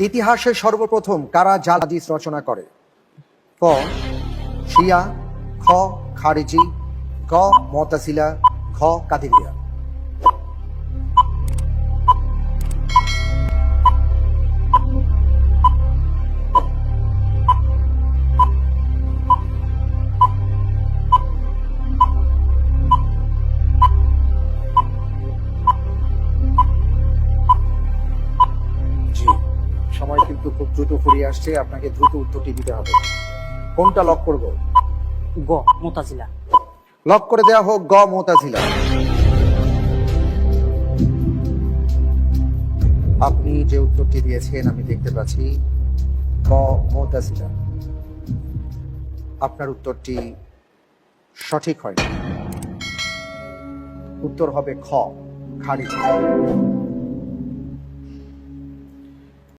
ইতিহাসে সর্বপ্রথম কারা জাল হাদিস রচনা করে? ক. শিয়া, খ. খারিজি, গ. মতাসিলা, ঘ. কাদিরিয়া। সময় কিন্তু খুব দ্রুত ফুরিয়ে আসছে। আপনাকে দ্রুত উত্তরটি দিতে হবে। কোনটা লক করব? গ মোতাজিলা। লক করে দেওয়া হোক গ মোতাজিলা। আপনি যে উত্তরটি দিয়েছেন আমি দেখতে পাচ্ছি গ মোতাজিলা। আপনার উত্তরটি সঠিক হয় উত্তর হবে খ খারিজ।